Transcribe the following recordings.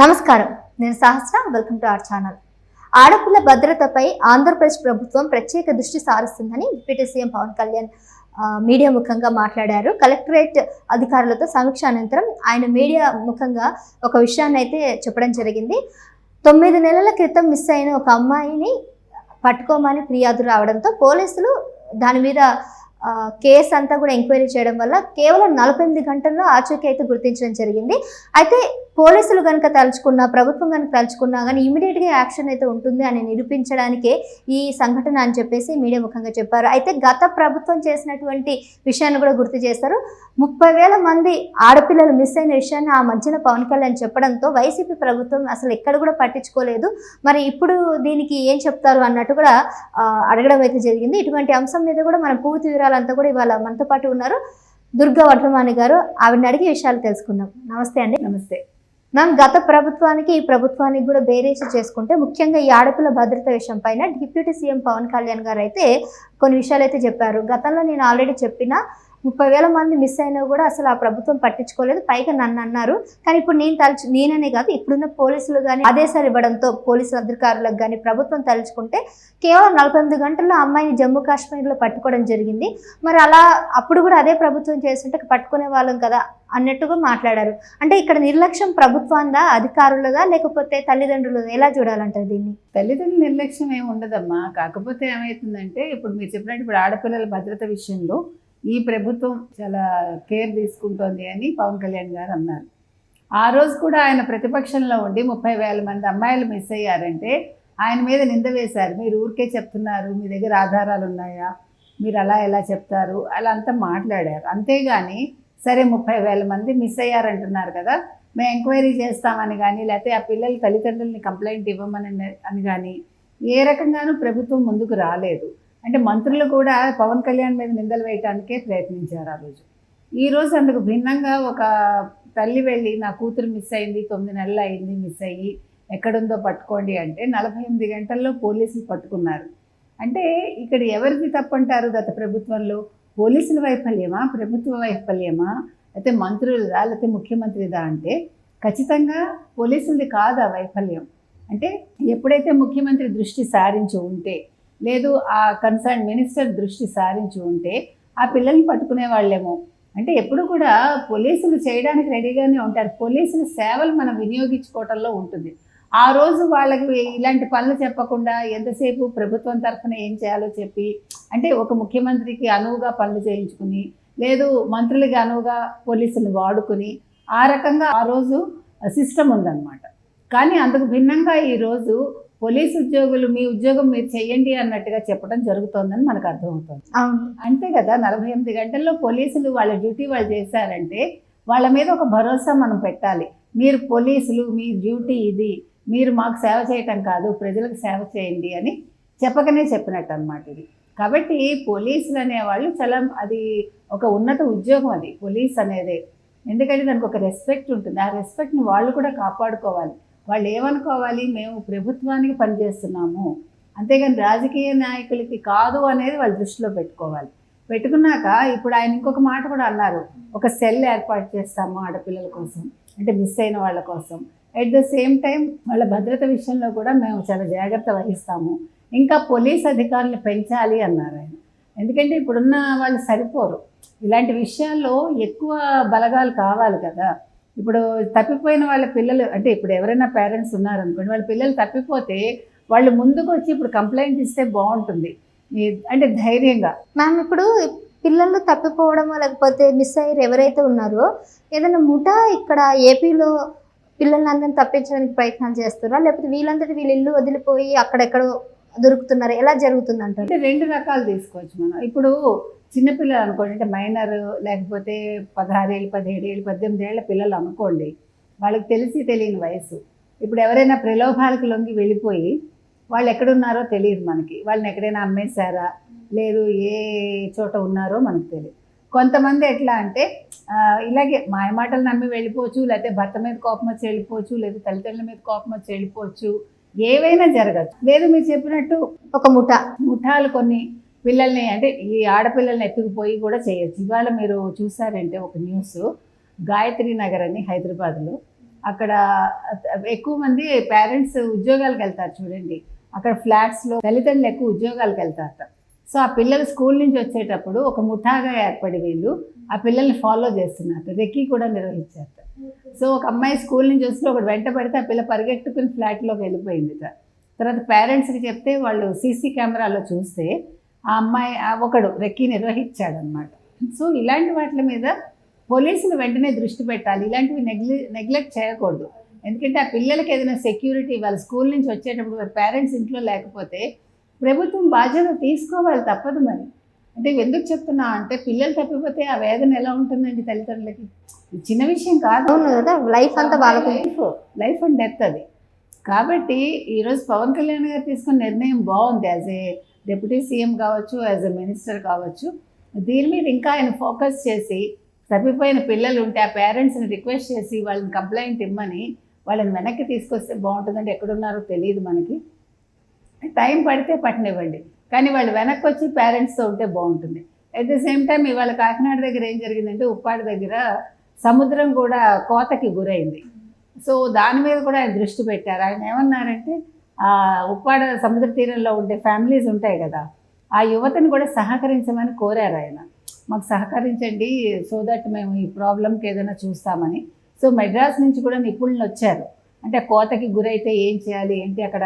నమస్కారం. నేను Sahasra welcome to our channel. ఆడపిల్ల భద్రతపై ఆంధ్రప్రదేశ్ ప్రభుత్వం ప్రత్యేక దృష్టి సారిస్తుందని deputy CM Pawan Kalyan media ముఖంగా మాట్లాడారు. కలెక్టరేట్ అధికారులతో సమీక్ష అనంతరం ఆయన మీడియా ముఖంగా ఒక విషయాన్ని అయితే చెప్పడం జరిగింది. తొమ్మిది నెలల క్రితం మిస్ అయిన ఒక అమ్మాయిని పట్టుకోమని ఫిర్యాదు రావడంతో పోలీసులు దాని మీద కేసు అంతా కూడా ఎంక్వైరీ చేయడం వల్ల కేవలం నలభై ఎనిమిది గంటల్లో ఆచూకీ అయితే గుర్తించడం జరిగింది. అయితే పోలీసులు కనుక తలుచుకున్నా ప్రభుత్వం కనుక తలుచుకున్నా కానీ ఇమీడియట్గా యాక్షన్ అయితే ఉంటుంది అని నిరూపించడానికే ఈ సంఘటన అని చెప్పేసి మీడియా ముఖంగా చెప్పారు. అయితే గత ప్రభుత్వం చేసినటువంటి విషయాన్ని కూడా గుర్తు చేస్తారు. ముప్పై వేల మంది ఆడపిల్లలు మిస్ అయిన విషయాన్ని ఆ మధ్యన పవన్ కళ్యాణ్ చెప్పడంతో వైసీపీ ప్రభుత్వం అసలు ఎక్కడ కూడా పట్టించుకోలేదు. మరి ఇప్పుడు దీనికి ఏం చెప్తారు అన్నట్టు కూడా అడగడం అయితే జరిగింది. ఇటువంటి అంశం మీద కూడా మనం పూర్తి వివరాలంతా కూడా ఇవాళ మనతో పాటు ఉన్నారు. దుర్గా వడ్లమాని గారు ఆవిడని అడిగి విషయాలు తెలుసుకుందాం. నమస్తే అండి. నమస్తే. మ్యామ్ గత ప్రభుత్వానికి ఈ ప్రభుత్వానికి కూడా బేరేసి చేసుకుంటే ముఖ్యంగా ఈ ఆడపిల్ల భద్రత విషయం పైన డిప్యూటీ సీఎం పవన్ కళ్యాణ్ గారు అయితే కొన్ని విషయాలు అయితే చెప్పారు. గతంలో నేను ఆల్రెడీ చెప్పిన ముప్పై వేల మంది మిస్ అయినా కూడా అసలు ఆ ప్రభుత్వం పట్టించుకోలేదు. పైగా నన్ను అన్నారు. కానీ ఇప్పుడు నేను తలుచు నేననే కాదు ఇప్పుడున్న పోలీసులు కానీ ఆదేశాలు ఇవ్వడంతో పోలీసు అధికారులకు కానీ ప్రభుత్వం తలుచుకుంటే కేవలం నలభై ఎనిమిది గంటల్లో అమ్మాయిని జమ్మూ కాశ్మీర్లో పట్టుకోవడం జరిగింది. మరి అలా అప్పుడు కూడా అదే ప్రభుత్వం చేస్తుంటే పట్టుకునే వాళ్ళం కదా అన్నట్టుగా మాట్లాడారు. అంటే ఇక్కడ నిర్లక్ష్యం ప్రభుత్వందా అధికారులదా లేకపోతే తల్లిదండ్రులదా? ఎలా చూడాలంటారు దీన్ని? తల్లిదండ్రుల నిర్లక్ష్యం ఏమి ఉండదమ్మా. కాకపోతే ఏమవుతుందంటే ఇప్పుడు మీరు చెప్పినట్టు ఇప్పుడు ఆడపిల్లల భద్రత విషయంలో ఈ ప్రభుత్వం చాలా కేర్ తీసుకుంటోంది అని పవన్ కళ్యాణ్ గారు అన్నారు. ఆ రోజు కూడా ఆయన ప్రతిపక్షంలో ఉండి ముప్పై వేల మంది అమ్మాయిలు మిస్ అయ్యారంటే ఆయన మీద నింద వేశారు. మీరు ఊరికే చెప్తున్నారు మీ దగ్గర ఆధారాలు ఉన్నాయా? మీరు అలా ఎలా చెప్తారు? అలా అంతా మాట్లాడారు. అంతేగాని సరే ముప్పై వేల మంది మిస్ అయ్యారంటున్నారు కదా మేము ఎంక్వైరీ చేస్తామని కానీ లేకపోతే ఆ పిల్లల తల్లిదండ్రులని కంప్లైంట్ ఇవ్వమని అని కానీ ఏ రకంగానూ ప్రభుత్వం ముందుకు రాలేదు. అంటే మంత్రులు కూడా పవన్ కళ్యాణ్ మీద నిందలు వేయటానికే ప్రయత్నించారు ఆ రోజు. ఈ రోజు అందుకు భిన్నంగా ఒక తల్లి వెళ్ళి నా కూతురు మిస్ అయింది తొమ్మిది నెలలు అయింది మిస్ అయ్యి ఎక్కడుందో పట్టుకోండి అంటే నలభై ఎనిమిది గంటల్లో పోలీసులు పట్టుకున్నారు. అంటే ఇక్కడ ఎవరిది తప్పంటారు గత ప్రభుత్వంలో? పోలీసుల వైఫల్యమా? ప్రభుత్వ వైఫల్యమా? అయితే మంత్రులదా లేకపోతే ముఖ్యమంత్రిదా అంటే ఖచ్చితంగా పోలీసులది కాదు ఆ వైఫల్యం? అంటే ఎప్పుడైతే ముఖ్యమంత్రి దృష్టి సారించి ఉంటే లేదు ఆ కన్సర్న్ మినిస్టర్ దృష్టి సారించి ఉంటే ఆ పిల్లల్ని పట్టుకునే వాళ్ళేమో. అంటే ఎప్పుడు కూడా పోలీసులు చేయడానికి రెడీగానే ఉంటారు. పోలీసుల సేవలు మనం వినియోగించుకోవటంలో ఉంటుంది. ఆ రోజు వాళ్ళకి ఇలాంటి పనులు చెప్పకుండా ఎంతసేపు ప్రభుత్వం తరఫున ఏం చేయాలో చెప్పి అంటే ఒక ముఖ్యమంత్రికి అనువుగా పనులు చేయించుకుని లేదు మంత్రులకి అనువుగా పోలీసులు వాడుకుని ఆ రకంగా ఆ రోజు సిస్టమ్ ఉందన్నమాట. కానీ అందుకు భిన్నంగా ఈరోజు పోలీసు ఉద్యోగులు మీ ఉద్యోగం మీరు చెయ్యండి అన్నట్టుగా చెప్పడం జరుగుతోందని మనకు అర్థమవుతుంది. అవును. అంతే కదా నలభై ఎనిమిది గంటల్లో పోలీసులు వాళ్ళ డ్యూటీ వాళ్ళు చేశారంటే వాళ్ళ మీద ఒక భరోసా మనం పెట్టాలి. మీరు పోలీసులు మీ డ్యూటీ ఇది మీరు మాకు సేవ చేయటం కాదు ప్రజలకు సేవ చేయండి అని చెప్పకనే చెప్పినట్టు అనమాట ఇది. కాబట్టి పోలీసులు అనేవాళ్ళు చాలా అది ఒక ఉన్నత ఉద్యోగం అది పోలీస్ అనేది. ఎందుకంటే దానికి ఒక రెస్పెక్ట్ ఉంటుంది. ఆ రెస్పెక్ట్ని వాళ్ళు కూడా కాపాడుకోవాలి. వాళ్ళు ఏమనుకోవాలి మేము ప్రభుత్వానికి పనిచేస్తున్నాము. అంతేగాని రాజకీయ నాయకులకి కాదు అనేది వాళ్ళు దృష్టిలో పెట్టుకోవాలి. పెట్టుకున్నాక ఇప్పుడు ఆయన ఇంకొక మాట కూడా అన్నారు. ఒక సెల్ ఏర్పాటు చేస్తాము ఆడపిల్లల కోసం అంటే మిస్ అయిన వాళ్ళ కోసం. అట్ ద సేమ్ టైం వాళ్ళ భద్రత విషయంలో కూడా మేము చాలా జాగ్రత్త వహిస్తాము. ఇంకా పోలీస్ అధికారులు పెంచాలి అన్నారు ఆయన. ఎందుకంటే ఇప్పుడున్న వాళ్ళు సరిపోరు. ఇలాంటి విషయాల్లో ఎక్కువ బలగాలు కావాలి కదా. ఇప్పుడు తప్పిపోయిన వాళ్ళ పిల్లలు అంటే ఇప్పుడు ఎవరైనా పేరెంట్స్ ఉన్నారనుకోండి వాళ్ళ పిల్లలు తప్పిపోతే వాళ్ళు ముందుకు వచ్చి ఇప్పుడు కంప్లైంట్ ఇస్తే బాగుంటుంది. అంటే ధైర్యంగా. మ్యామ్ ఇప్పుడు పిల్లలు తప్పిపోవడమో లేకపోతే మిస్ అయ్యారు ఎవరైతే ఉన్నారో ఏదైనా ముఠా ఇక్కడ ఏపీలో పిల్లలందరినీ తప్పించడానికి ప్రయత్నాలు చేస్తారా? లేకపోతే వీళ్ళంతటి వీళ్ళు ఇల్లు వదిలిపోయి అక్కడెక్కడో దొరుకుతున్నారు? ఎలా జరుగుతుంది అంటే రెండు రకాలు తీసుకోవచ్చు మనం. ఇప్పుడు చిన్నపిల్లలు అనుకోండి అంటే మైనర్ లేకపోతే పదహారేళ్ళు పదిహేడు ఏళ్ళు పద్దెనిమిది ఏళ్ళ పిల్లలు అనుకోండి వాళ్ళకి తెలిసి తెలియని వయసు ఇప్పుడు ఎవరైనా ప్రలోభాలకు లొంగి వెళ్ళిపోయి వాళ్ళు ఎక్కడున్నారో తెలియదు మనకి. వాళ్ళని ఎక్కడైనా అమ్మేశారా? లేదు ఏ చోట ఉన్నారో మనకు తెలియదు. కొంతమంది ఎట్లా అంటే ఇలాగే మాయమాటలు నమ్మి వెళ్ళిపోవచ్చు లేకపోతే భర్త మీద కోపం వచ్చి వెళ్ళిపోవచ్చు లేదా తల్లిదండ్రుల మీద కోపం వచ్చి వెళ్ళిపోవచ్చు ఏవైనా జరగచ్చు. లేదు మీరు చెప్పినట్టు ఒక ముఠా. ముఠాలు కొన్ని పిల్లల్ని అంటే ఈ ఆడపిల్లల్ని ఎత్తుకుపోయి కూడా చేయొచ్చు. ఇవాళ మీరు చూసారంటే ఒక న్యూస్. గాయత్రి నగర్ అని హైదరాబాద్లో. అక్కడ ఎక్కువ మంది పేరెంట్స్ ఉద్యోగాలకు వెళ్తారు చూడండి. అక్కడ ఫ్లాట్స్లో తల్లిదండ్రులు ఎక్కువ ఉద్యోగాలకు వెళ్తారట. సో ఆ పిల్లలు స్కూల్ నుంచి వచ్చేటప్పుడు ఒక ముఠాగా ఏర్పడి వీళ్ళు ఆ పిల్లల్ని ఫాలో చేస్తున్నారు. రెక్కీ కూడా నిర్వహించారు సో ఒక అమ్మాయి స్కూల్ నుంచి వస్తే ఒకటి వెంట పడితే ఆ పిల్ల పరిగెట్టుకుని ఫ్లాట్లోకి వెళ్ళిపోయింది తర్వాత పేరెంట్స్కి చెప్తే వాళ్ళు సీసీ కెమెరాలో చూస్తే ఆ అమ్మాయి ఆ ఒకడు రెక్కీ నిర్వహించాడనమాట సో ఇలాంటి వాటి మీద పోలీసులు వెంటనే దృష్టి పెట్టాలి. ఇలాంటివి నెగ్లె నెగ్లెక్ట్ చేయకూడదు. ఎందుకంటే ఆ పిల్లలకి ఏదైనా సెక్యూరిటీ వాళ్ళ స్కూల్ నుంచి వచ్చేటప్పుడు పేరెంట్స్ ఇంట్లో లేకపోతే ప్రభుత్వం బాధ్యత తీసుకోవాలి తప్పదు మరి. అంటే ఎందుకు చెప్తున్నా అంటే పిల్లలు తప్పిపోతే ఆ వేదన ఎలా ఉంటుందండి తల్లిదండ్రులకి? చిన్న విషయం కాదు. కదా లైఫ్ అంతా వాళ్ళకు. లైఫ్ లైఫ్ అండ్ డెత్ అది. కాబట్టి ఈరోజు పవన్ కళ్యాణ్ గారు తీసుకున్న నిర్ణయం బాగుంది. యాజ్ ఏ డిప్యూటీ సీఎం కావచ్చు యాజ్ ఎ మినిస్టర్ కావచ్చు దీని మీద ఇంకా ఆయన ఫోకస్ చేసి తప్పిపోయిన పిల్లలు ఉంటే ఆ పేరెంట్స్ని రిక్వెస్ట్ చేసి వాళ్ళని కంప్లైంట్ ఇమ్మని వాళ్ళని వెనక్కి తీసుకొస్తే బాగుంటుందంటే ఎక్కడున్నారో తెలియదు మనకి. టైం పడితే పట్టనివ్వండి. కానీ వాళ్ళు వెనక్కి వచ్చి పేరెంట్స్తో ఉంటే బాగుంటుంది. అట్ ది సేమ్ టైం ఇవాళ కాకినాడ దగ్గర ఏం జరిగిందంటే ఉప్పాడు దగ్గర సముద్రం కూడా కోతకి గురైంది. సో దాని మీద కూడా ఆయన దృష్టి పెట్టారు. ఆయన ఏమన్నారంటే ఉప్పాడ సముద్ర తీరంలో ఉండే ఫ్యామిలీస్ ఉంటాయి కదా ఆ యువతను కూడా సహకరించమని కోరారు ఆయన. మాకు సహకరించండి సో దట్ మేము ఈ ప్రాబ్లంకి ఏదైనా చూస్తామని. సో మెడ్రాస్ నుంచి కూడా నిపుణులు వచ్చారు. అంటే కోతకి గురైతే ఏం చేయాలి ఏంటి అక్కడ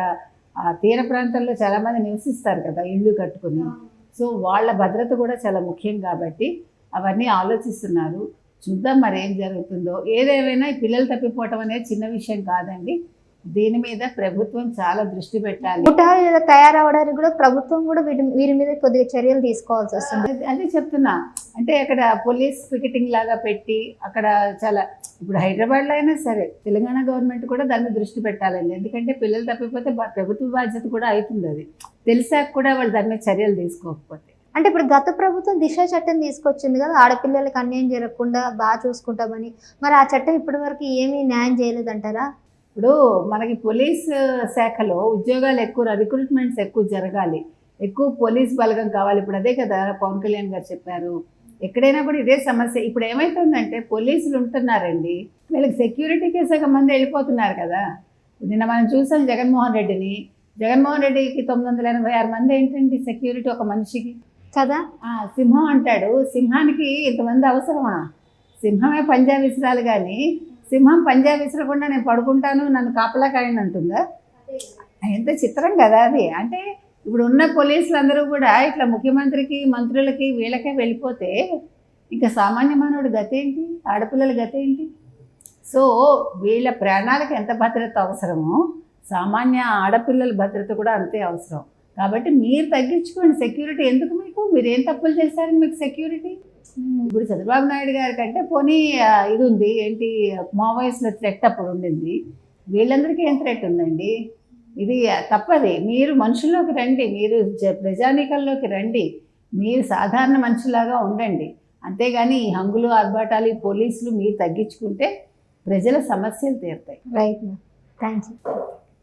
ఆ తీర ప్రాంతాల్లో చాలామంది నివసిస్తారు కదా ఇళ్ళు కట్టుకుని. సో వాళ్ళ భద్రత కూడా చాలా ముఖ్యం కాబట్టి అవన్నీ ఆలోచిస్తున్నారు. చూద్దాం మరి ఏం జరుగుతుందో. ఏదేమైనా ఈ పిల్లలు తప్పిపోవటం అనేది చిన్న విషయం కాదండి. దీని మీద ప్రభుత్వం చాలా దృష్టి పెట్టాలి. ముఠా తయారవడానికి కూడా ప్రభుత్వం కూడా వీటి వీరి మీద కొద్దిగా చర్యలు తీసుకోవాల్సి వస్తుంది. అదే- చెప్తున్నా. అంటే అక్కడ పోలీస్ పికెటింగ్ లాగా పెట్టి అక్కడ చాలా ఇప్పుడు హైదరాబాద్లో అయినా సరే తెలంగాణ గవర్నమెంట్ కూడా దాన్ని దృష్టి పెట్టాలండి. ఎందుకంటే పిల్లలు తప్పిపోతే ప్రభుత్వ బాధ్యత కూడా అవుతుంది అది. తెలిసాక కూడా వాళ్ళు దాని మీద చర్యలు తీసుకోకపోతే. అంటే ఇప్పుడు గత ప్రభుత్వం దిశ చట్టం తీసుకొచ్చింది కదా ఆడపిల్లలకి అన్యాయం జరగకుండా బాగా చూసుకుంటామని. మరి ఆ చట్టం ఇప్పటి వరకు ఏమీ న్యాయం చేయలేదంటారా? ఇప్పుడు మనకి పోలీస్ శాఖలో ఉద్యోగాలు ఎక్కువ రిక్రూట్మెంట్స్ ఎక్కువ జరగాలి. ఎక్కువ పోలీస్ బలగం కావాలి. ఇప్పుడు అదే కదా పవన్ కళ్యాణ్ గారు చెప్పారు. ఎక్కడైనా కూడా ఇదే సమస్య. ఇప్పుడు ఏమవుతుందంటే పోలీసులు ఉంటున్నారండి. వీళ్ళకి సెక్యూరిటీకి సగం మంది వెళ్ళిపోతున్నారు కదా. నిన్న మనం చూసాం జగన్మోహన్ రెడ్డిని. జగన్మోహన్ రెడ్డికి తొమ్మిది వందల ఎనభై ఆరు మంది ఏంటండి సెక్యూరిటీ ఒక మనిషికి? కదా. సింహం అంటాడు. సింహానికి ఇంతమంది అవసరమా? సింహమే పంజా విసిరాలి కానీ సింహం పంజా విసరకుండా నేను పడుకుంటాను నన్ను కాపలా కాయండి అంటుందా? ఎంత చిత్రం కదా అది. అంటే ఇప్పుడు ఉన్న పోలీసులు అందరూ కూడా ఇట్లా ముఖ్యమంత్రికి మంత్రులకి వీళ్ళకే వెళ్ళిపోతే ఇంకా సామాన్య మానవుడి గతి ఏంటి? ఆడపిల్లల గతి ఏంటి? సో వీళ్ళ ప్రాణాలకు ఎంత భద్రత అవసరమో సామాన్య ఆడపిల్లల భద్రత కూడా అంతే అవసరం. కాబట్టి మీరు తగ్గించుకోండి సెక్యూరిటీ. ఎందుకు మీకు? మీరు ఏం తప్పులు చేశారని మీకు సెక్యూరిటీ? Hmm. ఇప్పుడు చంద్రబాబు నాయుడు గారి కంటే పోనీ ఇది ఉంది ఏంటి మావోయిస్టుల థ్రెట్ అప్పుడు ఉండింది. వీళ్ళందరికీ ఏం థ్రెట్ ఉందండి? ఇది తప్పది. మీరు మనుషుల్లోకి రండి. మీరు ప్రజానీకంలోకి రండి. మీరు సాధారణ మనుషులాగా ఉండండి. అంతేగాని ఈ హంగులు ఆర్భాటాలు ఈ పోలీసులు మీరు తగ్గించుకుంటే ప్రజల సమస్యలు తీరుతాయి. Right thank you